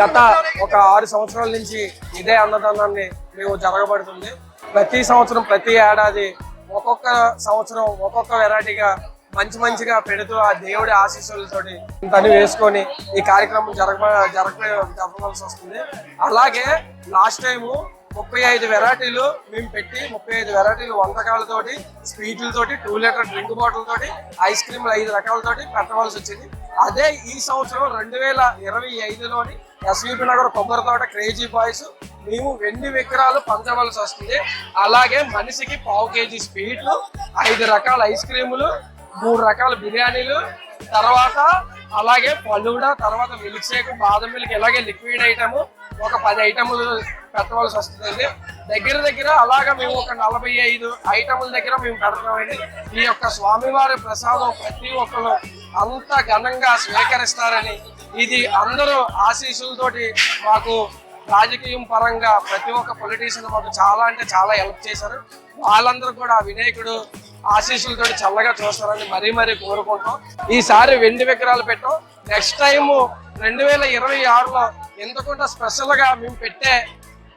గత ఒక ఆరు సంవత్సరాల నుంచి ఇదే అన్నదానాన్ని మేము జరగబడుతుంది. ప్రతి సంవత్సరం ప్రతి ఏడాది ఒక్కొక్క సంవత్సరం ఒక్కొక్క వెరైటీగా మంచి మంచిగా పెడుతూ ఆ దేవుడి ఆశీస్సులతోటి తను వేసుకొని ఈ కార్యక్రమం జరగ జరగ జరగవలసి వస్తుంది. అలాగే లాస్ట్ టైము ముప్పై ఐదు వెరైటీలు మేము పెట్టి ముప్పై ఐదు వెరైటీలు వంటకాలతోటి స్వీట్లతోటి టూ లీటర్ డ్రింక్ బాటిల్ తోటి ఐస్ క్రీమ్లు ఐదు రకాలతోటి పెట్టవలసి వచ్చింది. అదే ఈ సంవత్సరం రెండు వేల ఇరవై ఐదులోని ఎస్వీపీ నగర్ కొబ్బరి తోట క్రేజీ బాయ్స్ మేము వెండి విగ్రహాలు పంచవలసి వస్తుంది. అలాగే మనిషికి పావు కేజీ స్వీట్లు ఐదు రకాల ఐస్ క్రీములు మూడు రకాల బిర్యానీలు తర్వాత అలాగే పలుడా తర్వాత మిల్క్ షేక్ బాదం మిల్క్ ఇలాగే లిక్విడ్ ఐటమ్ ఒక పది ఐటములు పెట్టవలసి వస్తుందండి. దగ్గర దగ్గర అలాగా మేము ఒక నలభై ఐదు ఐటముల దగ్గర మేము పెడతామండి ఈ యొక్క స్వామివారి ప్రసాదం ప్రతి ఒక్కరు అంత ఘనంగా స్వీకరిస్తారని ఇది అందరూ ఆశీస్సులతోటి మాకు రాజకీయం పరంగా ప్రతి ఒక్క పొలిటీషియన్ మాకు చాలా అంటే చాలా హెల్ప్ చేశారు. వాళ్ళందరూ కూడా వినాయకుడు ఆశీస్సులతో చల్లగా చూస్తారని మరీ మరీ కోరుకుంటాం ఈసారి వెండి విగ్రహాలు పెట్టాం. నెక్స్ట్ టైము రెండు వేల ఇరవై ఆరులో ఎందుకంటే స్పెషల్గా మేము పెట్టే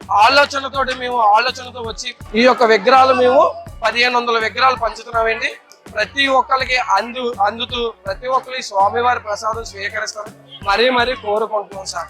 ఆలోచనతోటి మేము ఆలోచనతో వచ్చి ఈ యొక్క విగ్రహాలు మేము పదిహేను వందల విగ్రహాలు పంచుతున్నామండి. ప్రతి ఒక్కరికి అందు అందుతూ ప్రతి ఒక్కరి స్వామివారి ప్రసాదం స్వీకరిస్తారు మరీ మరీ కోరుకుంటున్నాం సార్.